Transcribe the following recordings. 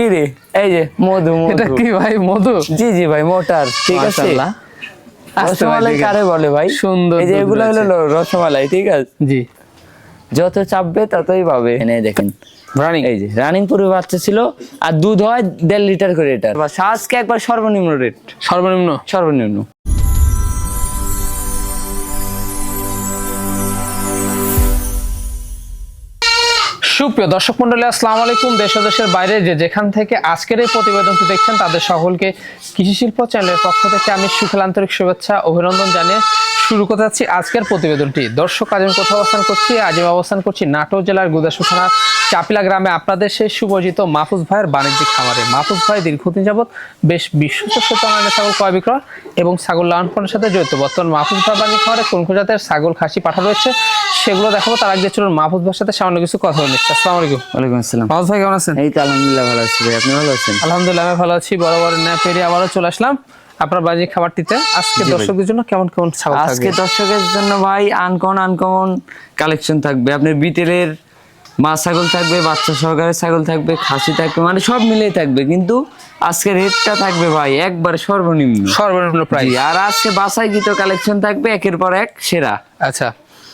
কি রে? এই যে মধু এটা কি ভাই মধু? জি জি ভাই মোটার ঠিক আছে? রসমালাই কারে বলে ভাই? সুন্দর এই যে এগুলো হলো রসমালাই ঠিক আছে? জি। যত চাপবে ততই পাবে। এনে দেখেন। রানিং এই যে রানিং পুরো বাচ্চা ছিল আর দুধ হয় দেড় লিটার করে এটা বা আজকে একবার সর্বনিম্ন রেট সর্বনিম্ন? সর্বনিম্ন। সুপ্রিয় দর্শক মন্ডলী, আসসালামু আলাইকুম। দেশ দেশের বাইরে যে যেখান থেকে আজকের এই প্রতিবেদনটি দেখছেন, তাদের সকলকে কৃষি শিল্প চ্যানেলের পক্ষ থেকে আমি সুখেল আন্তরিক শুভেচ্ছা, অভিনন্দন জানিয়ে শুরু করতে যাচ্ছি আজকের প্রতিবেদনটি। দর্শক আজ আমি কোথাও অবস্থান করছি? আজ আমি অবস্থান করছি নাটোর জেলার গুদাসু থানার চাপিলা গ্রামে। আপনাদের সেই সুপরিচিত মাহফুজ ভাইয়ের বাণিজ্যিক খামারে। মাহফুজ ভাই দীর্ঘদিন যাবৎ বেশ বিশ্বস্ত ছাগল ক্রয় বিক্রয় এবং ছাগল লালন পালনের সাথে জড়িত। বর্তমান মাহফুজ ভাই বাণিজ্যিক খামারে কোন কোন জাতের ছাগল খাসি পাঠা রয়েছে সেগুলো দেখাবো। তার আগে চলুন মাহফুজ ভাইয়ের সাথে সামান্য কিছু কথা বলে নিচ্ছি। আসসালামু আলাইকুম। ওয়ালাইকুম আসসালাম। মাহফুজ ভাই কেমন আছেন? এই তো আলহামদুলিল্লাহ ভালো আছি ভাই। আপনি ভালো আছেন? আলহামদুলিল্লাহ আমি ভালো আছি। বরাবর না পেরিয়ে আবারও চলে আসলাম। আপনার বাড়ির খাবারটিতে আজকে দর্শকদের জন্য কেমন কেমন ছাগল আজকে দর্শকের জন্য ভাই আনকমন আনকমন কালেকশন থাকবে। আপনার বিটেলের মা ছাগল থাকবে বাচ্চা সহকারে ছাগল থাকবে খাসি থাকবে মানে সব মিলেই থাকবে। কিন্তু আজকে রেটটা থাকবে ভাই একবার সর্বনিম্ন। সর্বনিম্ন প্রাইস আর আজকে বাসায় গীত কালেকশন থাকবে একের পর এক সেরা। আচ্ছা।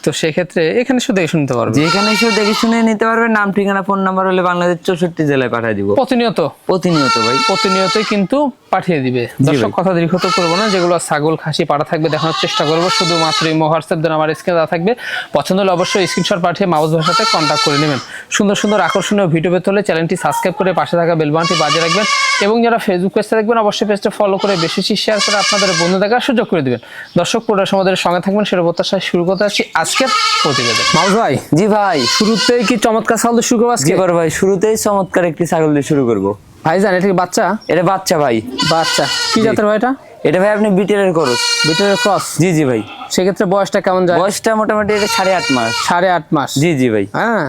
তো সেক্ষেত্রে এখানে শুধু দেখে শুনতে পারবে। যেখানে এসে দেখে শুনে নিতে পারবে নাম ঠিকানা ফোন নাম্বার হলে বাংলাদেশ চৌষট্টি জেলায় পাঠিয়ে দিব। প্রতিনিয়ত? প্রতিনিয়ত ভাই। প্রতিনিয়তই কিন্তু পাঠিয়ে দিবে। দর্শক কথা দীর্ঘত করব না যেগুলো ছাগল খাসি পাড়া থাকবে দেখানোর চেষ্টা করব। শুধুমাত্র এই হোয়াটসঅ্যাপ দেন আমার স্ক্রিনে দেওয়া থাকবে। পছন্দ হলে অবশ্যই স্ক্রিনশট পাঠিয়ে মাউস সাথে কন্ট্যাক্ট করে নেবেন। সুন্দর সুন্দর আকর্ষণীয় ভিডিও পেতে হলে চ্যানেলটি সাবস্ক্রাইব করে পাশে থাকা বেলবানটি বাজিয়ে রাখবেন এবং যারা ফেসবুক পেজটা দেখবেন অবশ্যই পেজটা ফলো করে বেশি বেশি শেয়ার করে আপনাদের বন্ধু দেখার সুযোগ করে দিবেন। দর্শক পুরো সমাজের সঙ্গে থাকবেন সেটা প্রত্যাশায় শুরু করতে আসছি আজকের প্রতিবেদন। মাউস ভাই জি ভাই। শুরুতেই কি চমৎকার ছাগল শুরু করব আজকে? ভাই শুরুতেই চমৎকার একটি ছাগল দিয়ে শুরু করব। ভাই জান এটা কি বাচ্চা? এটা বাচ্চা ভাই। বাচ্চা। কি জাতের ভাই এটা? এটা ভাই আপনি বিটেলের করস। বিটের ক্রস? জি জি ভাই। সেক্ষেত্রে বয়সটা কেমন যায়? বয়সটা মোটামুটি এটা সাড়ে আট মাস। সাড়ে আট মাস। জি জি ভাই। হ্যাঁ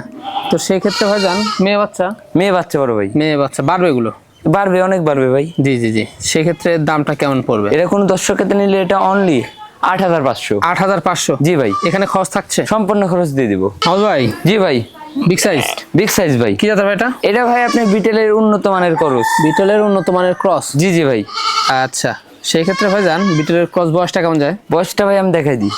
তো সেক্ষেত্রে ভাই যান মেয়ে বাচ্চা? মেয়ে বাচ্চা বড় ভাই। মেয়ে বাচ্চা। বাড়বে এগুলো? বাড়বে অনেক বাড়বে ভাই। জি জি জি। সেক্ষেত্রে দামটা কেমন পড়বে? এটা কোনো দর্শক ক্ষেত্রে নিলে এটা অনলি আট হাজার পাঁচশো। আট হাজার পাঁচশো? জি ভাই। এখানে খরচ থাকছে? সম্পূর্ণ খরচ দিয়ে দিব। হাউস ভাই? জি ভাই। বিগ সাইজ বিগ সাইজ ভাই। কি জাতের ভাই এটা? এটা ভাই আপনি বিটেলের উন্নত মানের করস। বিটলের উন্নত মানের ক্রস? জি জি ভাই। আচ্ছা। সেই ক্ষেত্রে ভাই যান বিটলের ক্রস বয়সটা কেমন যায়? বয়সটা ভাই আমি দেখাই দিই।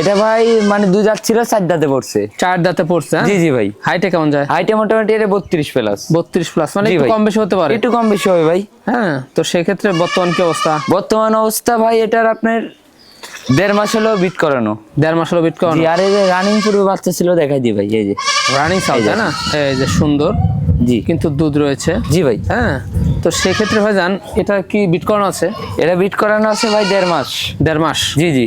এটা ভাই মানে দুই দাঁত ছিল চার দাঁতে পড়ছে। চার দাঁতে পড়ছে জি জি ভাই। হাইটে কেমন যায়? হাইটে মোটামুটি এটা বত্রিশ প্লাস বত্রিশ প্লাস মানে একটু। কম বেশি হতে পারে। একটু কম বেশি হবে ভাই। হ্যাঁ তো সেক্ষেত্রে বর্তমান কি অবস্থা? বর্তমান অবস্থা ভাই এটার আপনার দেড় মাস হলো বিট করানো। দেড় মাস হলো বিট করানো। আর এই যে রানিং পূর্বে বাচ্চা ছিল দেখাই দিই ভাই এই যে। রানিং এই তাই না? এই যে সুন্দর জি। কিন্তু দুধ রয়েছে। জি ভাই। হ্যাঁ তো সেক্ষেত্রে ভাই যান এটা কি বিট করানো আছে? এটা বিট করানো আছে ভাই দেড় মাস। দেড় মাস? জি জি।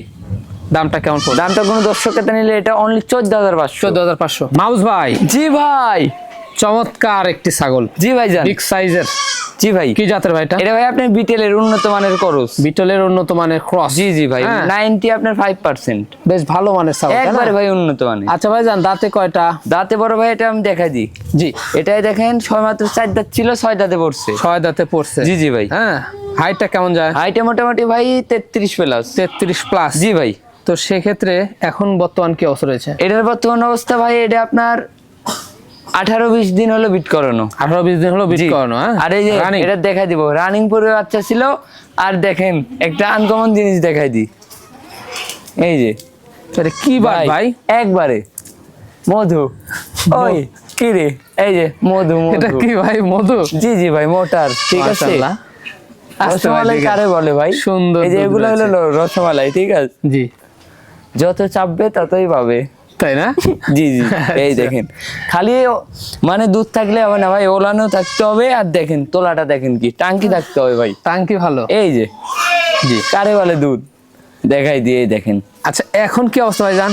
দামটা কেমন পড়বে? দামটা কোনো দর্শক ক্ষেত্রে নিলে এটা অনলি চোদ্দ হাজার পাঁচশো। চোদ্দ হাজার পাঁচশো। মাউস ভাই। জি ভাই চমৎকার একটি ছাগল। জি ভাই জান। বিগ সাইজের জি ভাই। কি জাতের ভাই এটা? এটা ভাই আপনি বিটেলের উন্নত মানের করস। বিটলের উন্নত মানের ক্রস। জি জি ভাই হ্যাঁ। নাইনটি আপনার ফাইভ পার্সেন্ট বেশ ভালো মানের না? একবারে ভাই উন্নত মানের। আচ্ছা ভাই যান দাঁতে কয়টা? দাঁতে বড় ভাই এটা আমি দেখাই দিই। জি। এটাই দেখেন ছয় মাত্র চার দাঁত ছিল ছয় দাঁতে পড়ছে। ছয় দাঁতে পড়ছে। জি জি ভাই। হ্যাঁ। হাইটটা কেমন যায়? হাইটে মোটামুটি ভাই তেত্রিশ প্লাস তেত্রিশ প্লাস জি ভাই। তো সেক্ষেত্রে এখন বর্তমান কি অবস্থা রয়েছে? এটার বর্তমান অবস্থা ভাই এটা আপনার আঠারো বিশ দিন হলো বিট করানো। আঠারো বিশ দিন হলো বিট করানো হ্যাঁ? আর এই যে এটা দেখাই দিব। রানিং পূর্বে বাচ্চা ছিল। আর দেখেন একটা আনকমন জিনিস দেখাই দিই এই যে। এটা কি বার ভাই একবারে। মধু। ওই কি রে? এই যে মধু এটা কি ভাই মধু? জি জি ভাই মোটার। ঠিক আছে। রসমালাই কারে বলে ভাই? সুন্দর এই যে এগুলো হলো রসমালাই ঠিক আছে? জি। যত চাপবে ততই পাবে। তাই না? জি জি এই আচ্ছা। দেখেন। খালি মানে দুধ থাকলে হবে না ভাই ওলানো থাকতে হবে আর দেখেন তোলাটা দেখেন কি। টাঙ্কি থাকতে হবে ভাই। টাঙ্কি ভালো। এই যে। জি। কারে বলে দুধ? দেখাই দিয়ে দেখেন। আচ্ছা এখন কি অবস্থা ভাই জান?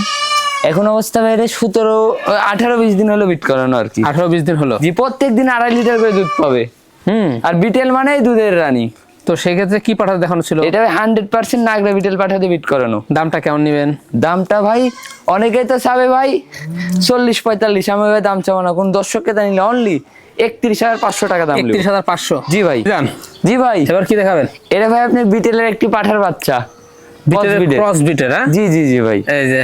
এখন অবস্থা বাইরে সতেরো আঠারো বিশ দিন হলো বিট করানো আর কি। আঠারো বিশ দিন হলো। জি প্রত্যেক দিন আড়াই লিটার করে দুধ পাবে। হুম। আর বিটেল মানেই দুধের রানী। তো সেক্ষেত্রে কি পাঠাতে দেখানো ছিল? এটা হান্ড্রেড পার্সেন্ট নাগরা বিটেল পাঠাতে বিট করানো। দামটা কেমন নেবেন? দামটা ভাই অনেকেই তো চাবে ভাই চল্লিশ পঁয়তাল্লিশ। আমি ভাই দাম চাবো না কোন দর্শককে তা নিলে অনলি একত্রিশ হাজার পাঁচশো টাকা দাম একত্রিশ। হাজার পাঁচশো? জি ভাই। জান। জি ভাই। এবার কি দেখাবেন? এটা ভাই আপনি বিটেলের একটি পাঠার বাচ্চা। ক্রস বিটের হ্যাঁ? জি জি জি ভাই। এই যে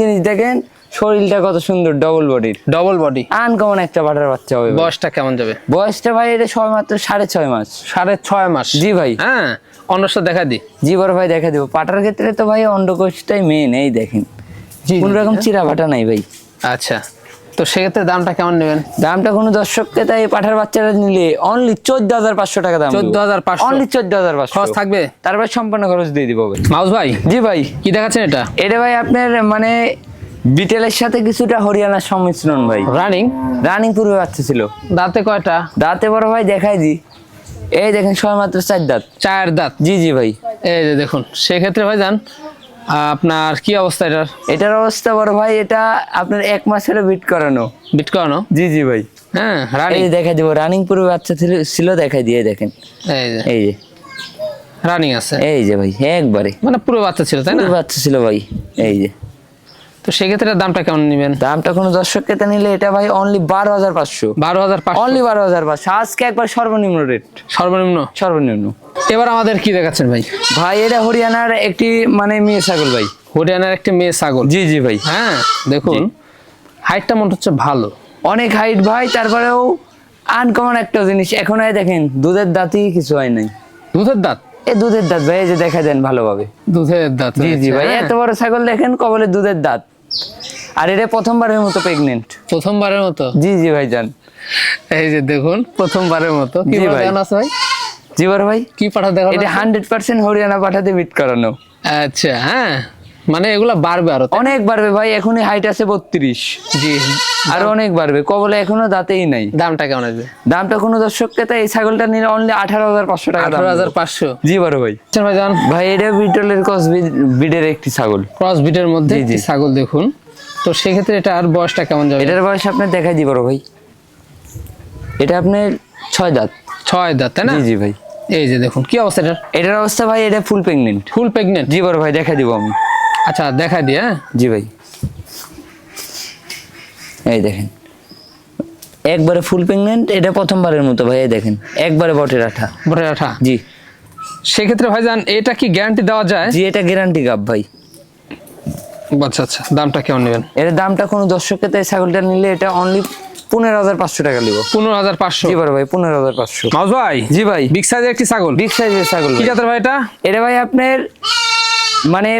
জিনিস দেখেন শরীরটা কত সুন্দর ডবল বডির ডবল বডি আনকমন একটা পাঠার বাচ্চা হবে বয়সটা কেমন যাবে? বয়সটা ভাই এটা সবে মাত্র সাড়ে ছয় মাস। সাড়ে ছয় মাস? জি ভাই। হ্যাঁ অন্যটা দেখা দি। জি বড় ভাই দেখা দিব। পাটার ক্ষেত্রে তো ভাই অন্ডকোষটাই মেন এই দেখেন। কোন রকম চিরা পাটা নাই ভাই। আচ্ছা তো সেক্ষেত্রে দামটা কেমন নেবেন? দামটা কোনো দর্শককে তাই পাঠার বাচ্চাটা নিলে অনলি চোদ্দ হাজার পাঁচশো টাকা দাম 14,500 অনলি চোদ্দ হাজার খরচ পাঁচশো থাকবে তারপর সম্পূর্ণ খরচ দিয়ে দিব ভাই। মাউস ভাই জি ভাই। কি দেখাচ্ছেন এটা? এটা ভাই আপনার মানে বিটেলের সাথে কিছুটা হরিয়ানার সংমিশ্রণ ভাই। রানিং? রানিং পূর্বে বাচ্চা ছিল। দাঁতে কয়টা? দাঁতে বড় ভাই দেখাই দি। এই দেখেন সবে মাত্র চার দাঁত। চার দাঁত? জি জি ভাই। এই যে দেখুন সেক্ষেত্রে ভাই যান আপনার কি অবস্থা এটার? এটার অবস্থা বড় ভাই এটা আপনার এক মাসের বিট করানো। বিট করানো? জি জি ভাই। হ্যাঁ রানিং। দেখাই দিব রানিং পূর্বে বাচ্চা ছিল- ছিল দেখাই দিয়ে দেখেন। এই যে। এই যে। রানিং আছে? এই যে ভাই একবারে। মানে পুরো বাচ্চা ছিল তাই না? বাচ্চা ছিল ভাই। এই যে। তো সেক্ষেত্রে দামটা কেমন নেবেন? দামটা কোনো দর্শক কেতে নিলে এটা ভাই অনলি বারো হাজার পাঁচশো। বারো হাজার অনলি বারো হাজার পাঁচশো। আজকে একবার সর্বনিম্ন রেট সর্বনিম্ন? সর্বনিম্ন। এবার আমাদের কি দেখাচ্ছেন ভাই? ভাই এটা হরিয়ানার একটি মানে মেয়ে ছাগল ভাই। হরিয়ানার একটি মেয়ে ছাগল। জি জি ভাই। হ্যাঁ দেখুন হাইটটা মনে হচ্ছে ভালো। অনেক হাইট ভাই তারপরেও আনকমন একটা জিনিস। এখন এই দেখেন দুধের দাঁতই কিছু হয় নাই। দুধের দাঁত? এই দুধের দাঁত ভাই এই যে দেখা দেন ভালোভাবে। দুধের দাঁত জি জি ভাই হ্যাঁ। এত বড় ছাগল দেখেন কবলে দুধের দাঁত। আর এটা প্রথমবারের মতো প্রেগনেন্ট প্রথমবারের মতো? জি জি ভাই যান এই যে দেখুন প্রথমবারের মতো। কি ভাই। আছে ভাই? জি ভাই। কি পাঠা দেখানো এটা? হান্ড্রেড পার্সেন্ট হরিয়ানা পাঠাতে বিট করানো। আচ্ছা হ্যাঁ। মানে এগুলা বাড়বে আরও অনেক বাড়বে ভাই এখনই হাইট আছে বত্রিশ। জি। আর অনেক বাড়বে কবলে এখনও দাঁতেই নাই। দামটা কেমন আছে দামটা কোনো দর্শককে তাই এই ছাগলটা নিলে অনলি আঠারো হাজার পাঁচশো টাকা আঠারো হাজার। পাঁচশো। জি বড় ভাই। আচ্ছা ভাই যান ভাই এটা বিটলের ক্রস বিডের একটি ছাগল। ক্রস বিডের মধ্যে। ছাগল দেখুন। তো সেক্ষেত্রে এটা আর বয়সটা কেমন যাবে? এটার বয়স আপনার দেখাই দি বড় ভাই। এটা আপনার ছয় দাঁত। ছয় দাঁত তাই না? জি জি ভাই। এই যে দেখুন কি অবস্থা এটার? এটার অবস্থা ভাই এটা ফুল প্রেগনেন্ট ফুল প্রেগনেন্ট জি বড় ভাই দেখা দিব আমি। আচ্ছা দেখাই দিয়ে হ্যাঁ? জি ভাই। এই দেখেন। একবারে ফুল প্রেগনেন্ট এটা প্রথমবারের মতো ভাই এই দেখেন। একবারে বটের আঠা। বটে আঠা? জি। সেক্ষেত্রে ভাই ভাইজান এটা কি গ্যারান্টি দেওয়া যায়? জি এটা গ্যারান্টি গাপ ভাই। আচ্ছা আচ্ছা দামটা কেমন নেবেন? এর দামটা কোনো দর্শককে তাই ছাগলটা নিলে এটা অনলি পনেরো হাজার পাঁচশো টাকা নিব। পনেরো হাজার পাঁচশো? জি বড় ভাই পনেরো হাজার পাঁচশো। মাউস ভাই? জি ভাই। বিগ সাইজের একটি ছাগল? বিগ সাইজের ছাগল কি। জাতের ভাই এটা? এটা ভাই আপনার মানে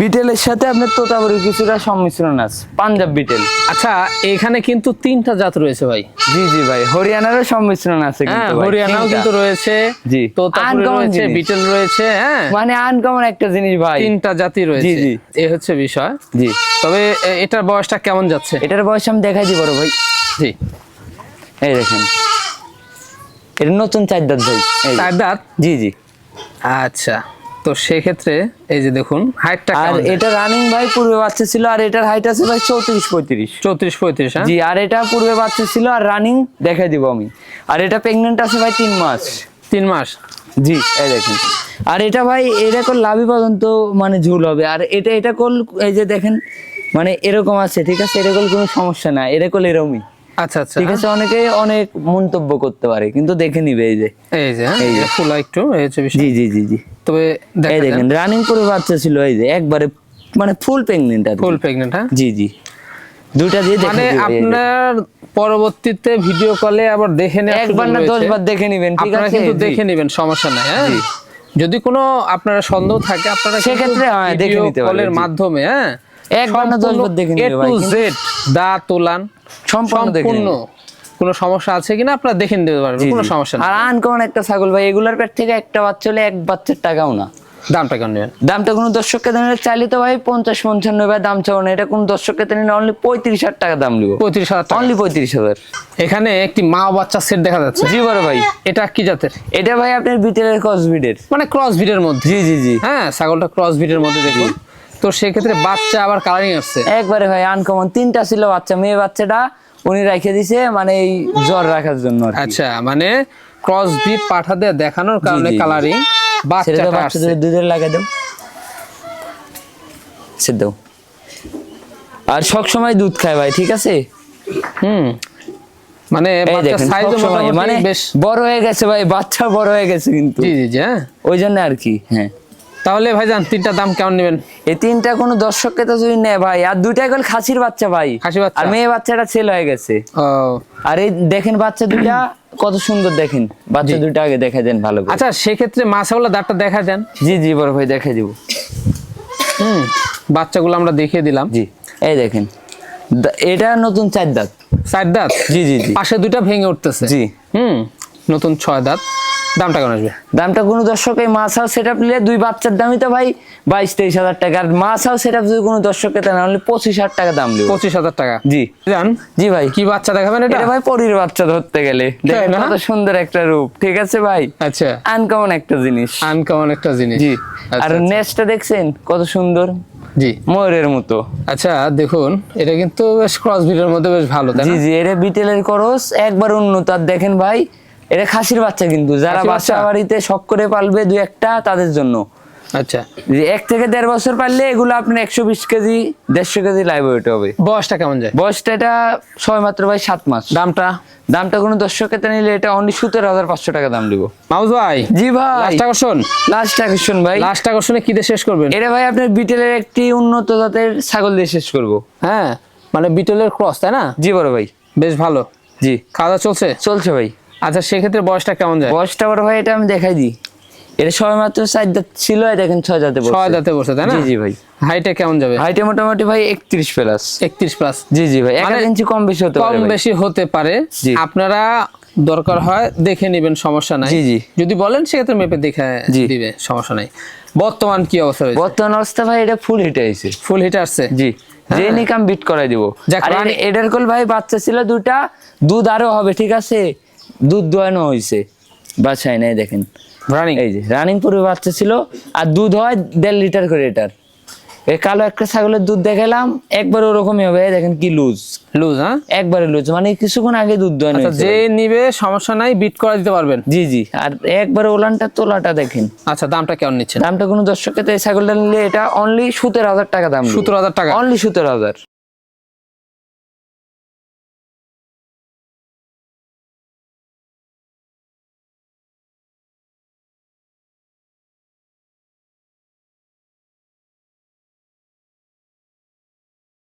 বিটেলের সাথে আপনার তোতাবুরি কিছুটা সংমিশ্রণ আছে পাঞ্জাব বিটেল। আচ্ছা এখানে কিন্তু তিনটা জাত রয়েছে ভাই। জি জি ভাই হরিয়ানারও সংমিশ্রণ আছে হ্যাঁ কিন্তু ভাই, হরিয়ানাও কিন্তু রয়েছে জি। তোতাপুরি রয়েছে। বিটেল রয়েছে হ্যাঁ। মানে আনকমন একটা জিনিস ভাই। তিনটা জাতি রয়েছে জি। এই হচ্ছে বিষয়। জি। তবে এটার বয়সটা কেমন যাচ্ছে? এটার বয়স আমি দেখাই দিই বড় ভাই। জি। এই দেখেন। এটা নতুন চার দাঁত ভাই চার দাঁত? জি জি। আচ্ছা। তো সেক্ষেত্রে এই যে দেখুন হাইটটা আর এটা রানিং ভাই পূর্বে বাচ্চা ছিল আর এটার হাইট আছে ভাই চৌত্রিশ পঁয়ত্রিশ। চৌত্রিশ পঁয়ত্রিশ হ্যাঁ? জি আর এটা পূর্বে বাচ্চা ছিল আর রানিং দেখাই দিব আমি। আর এটা প্রেগনেন্ট আছে ভাই তিন মাস। তিন মাস? জি এই দেখেন। আর এটা ভাই এটা কল লাভি পর্যন্ত মানে ঝুল হবে। আর এটা এটা কল এই যে দেখেন মানে এরকম আছে ঠিক আছে? এরকম কোনো সমস্যা না এরকম কল এরকমই আচ্ছা আচ্ছা। ঠিক আছে অনেকে অনেক মন্তব্য করতে পারে কিন্তু দেখে নিবে এই যে। এই যে হ্যাঁ, এই যে। ফুলা একটু এই হচ্ছে জি জি জি জি। তবে এই দেখেন রানিং করে বাচ্চা ছিল এই যে একবারে মানে ফুল প্রেগনেন্ট আর ফুল প্রেগনেন্ট হ্যাঁ? জি জি। দুইটা দিয়ে মানে। আপনার পরবর্তীতে ভিডিও কলে আবার দেখে নেওয়ার একবার না দশবার দেখে নিবেন ঠিক আছে? কিন্তু দেখে নেবেন সমস্যা নাই হ্যাঁ? যদি কোনো আপনার সন্দেহ থাকে আপনারা সেক্ষেত্রে, হ্যাঁ, দেখে নিতে কলের মাধ্যমে হ্যাঁ? একবার না দশবার দেখে নিবে ভাই, জেড দা তোলান সম্পূর্ণ দেখে কোনো সমস্যা আছে কিনা? আপনারা দেখে নিতে পারবেন কোনো সমস্যা আর আনকমন একটা ছাগল ভাই এগুলার পেট থেকে একটা বাচ্চা হলে এক বাচ্চার টাকাও না। দামটা কেমন নেবেন? দামটা কোনো দর্শককে দিলে চাইলে তো ভাই পঞ্চাশ পঞ্চান্ন ভাই দাম চাও না। এটা কোনো দর্শককে দিলে অনলি পঁয়ত্রিশ হাজার টাকা দাম নিব। পঁয়ত্রিশ হাজার অনলি পঁয়ত্রিশ হাজার। এখানে একটি মা বাচ্চা সেট দেখা যাচ্ছে। জি বড় ভাই। এটা কি জাতের? এটা ভাই আপনার বিটেলের কস বিডের মানে ক্রস ভিডের মধ্যে। জি জি জি। হ্যাঁ ছাগলটা ক্রস ভিডের মধ্যে দেখুন। তো সেক্ষেত্রে বাচ্চা আবার কালারিং আসছে? একবারে ভাই আনকমন তিনটা ছিল বাচ্চা মেয়ে বাচ্চাটা উনি রেখে দিছে মানে এই জ্বর রাখার জন্য আচ্ছা মানে ক্রস ব্রিড পাঠা দিয়ে দেখানোর কারণে। কালারিং বাচ্চাটা বাচ্চাদের দুধের লাগাই দাও। সে আর সব সময় দুধ খায় ভাই ঠিক আছে? হুম। মানে মানে বড় হয়ে গেছে ভাই বাচ্চা বড় হয়ে গেছে কিন্তু। জি জি হ্যাঁ। ওই জন্য আর কি হ্যাঁ। তাহলে ভাইজান তিনটা দাম কেমন নেবেন? এই তিনটা কোনো দর্শককে তো যদি নেয় ভাই আর দুইটা গেল খাসির বাচ্চা ভাই। খাসি বাচ্চা? আর মেয়ে বাচ্চাটা ছেলে হয়ে গেছে। ও। আর এই দেখেন বাচ্চা দুইটা কত সুন্দর দেখেন। বাচ্চা দুইটা আগে দেখা দেন ভালো করে। আচ্ছা সেক্ষেত্রে মাছাওয়ালা দাঁতটা দেখা যান জি জি বড় ভাই দেখে দিব। হুম বাচ্চাগুলো আমরা দেখিয়ে দিলাম। জি এই দেখেন। এটা নতুন চার দাঁত। চার দাঁত? জি জি জি। পাশে দুইটা ভেঙে উঠতেছে। জি। হুম নতুন ছয় দাঁত। দামটা কেমন আসবে? দামটা কোনো দর্শক এই মাছ হাউস সেট আপ নিলে দুই বাচ্চার দামই তো ভাই বাইশ তেইশ হাজার টাকা। আর মাছ হাউস সেট আপ যদি কোনো দর্শককে তা না হলে পঁচিশ হাজার টাকা দাম দেবো পঁচিশ হাজার টাকা। জি। জান জি ভাই। কি বাচ্চা দেখাবেন এটা? ভাই পরির বাচ্চা ধরতে গেলে। কত সুন্দর একটা রূপ। ঠিক আছে ভাই? আচ্ছা। আনকমন একটা জিনিস। আনকমন একটা জিনিস। জি। আচ্ছা, আর আচ্ছা। নেস্টটা দেখছেন? কত সুন্দর। জি। ময়ূরের মতো। আচ্ছা দেখুন এটা কিন্তু বেশ ক্রস ব্রিডের মধ্যে বেশ ভালো তাই জি না? জি এটা বিটেলের করস একবার উন্নত। আর দেখেন ভাই এটা খাসির বাচ্চা কিন্তু যারা বাচ্চা? বাড়িতে শখ করে পালবে দুই একটা তাদের জন্য। আচ্ছা। এক থেকে দেড় বছর পারলে এগুলো আপনার একশো বিশ কেজি দেড়শো কেজি লাইভ ওয়েট হবে। বয়সটা কেমন যায়? বয়সটা এটা ছয় মাত্র ভাই সাত মাস। দামটা? দামটা কোনো দর্শক ক্ষেত্রে নিলে এটা অনলি সতেরো হাজার পাঁচশো টাকা দাম দিব। মাউস ভাই জি ভাই। লাস্ট আকর্ষণ? লাস্ট আকর্ষণ ভাই। লাস্ট আকর্ষণে কি দিয়ে শেষ করবেন? এটা ভাই আপনার বিটেলের একটি উন্নত জাতের ছাগল দিয়ে শেষ করব। হ্যাঁ মানে বিটলের ক্রস তাই না? জি বড় ভাই। বেশ ভালো। জি। খাওয়া দাওয়া চলছে? চলছে ভাই। আচ্ছা সেক্ষেত্রে বয়সটা কেমন যায়? বয়সটা বড় ভাই এটা আমি দেখাই দিই। এটা সবাই মাত্র চার দাঁত ছিল দেখেন ছয় দাঁতে। ছয় দাঁতে বসে তাই না? জি জি ভাই। হাইটে কেমন যাবে? হাইটে মোটামুটি ভাই একত্রিশ প্লাস একত্রিশ প্লাস জি জি ভাই। এক মানে ইঞ্চি কম বেশি হতে কম পারে ভাই। বেশি হতে পারে। আপনারা দরকার হয় দেখে নেবেন সমস্যা নাই। জি, জি। যদি বলেন সেক্ষেত্রে মেপে দেখে। দিবে সমস্যা নাই। বর্তমান কি অবস্থা বর্তমান অবস্থা ভাই এটা ফুল হিটে আইছে। ফুল হিটে আসছে? জি। যে নিকাম বিট করাই দিব। এটার কল ভাই বাচ্চা ছিল দুটা দুধ আরও হবে ঠিক আছে? দুধ দোয়ানো হয়েছে বাছাই নাই দেখেন। রানিং এই যে রানিং পূর্বে বাচ্চা ছিল আর দুধ হয় দেড় লিটার করে এটার। এই কালো একটা ছাগলের দুধ দেখালাম একবার ওরকমই হবে দেখেন কি লুজ লুজ হ্যাঁ? একবারে লুজ মানে কিছুক্ষণ আগে দুধ দোয়ানো আচ্ছা যে নিবে সমস্যা নাই বিট করে দিতে পারবেন। জি জি আর একবারে ওলানটা তোলাটা দেখেন। আচ্ছা দামটা কেমন নিচ্ছেন? দামটা কোনো দর্শককে তো এই ছাগলটা নিলে এটা অনলি সতেরো হাজার টাকা দাম সতেরো হাজার টাকা। অনলি সতেরো হাজার।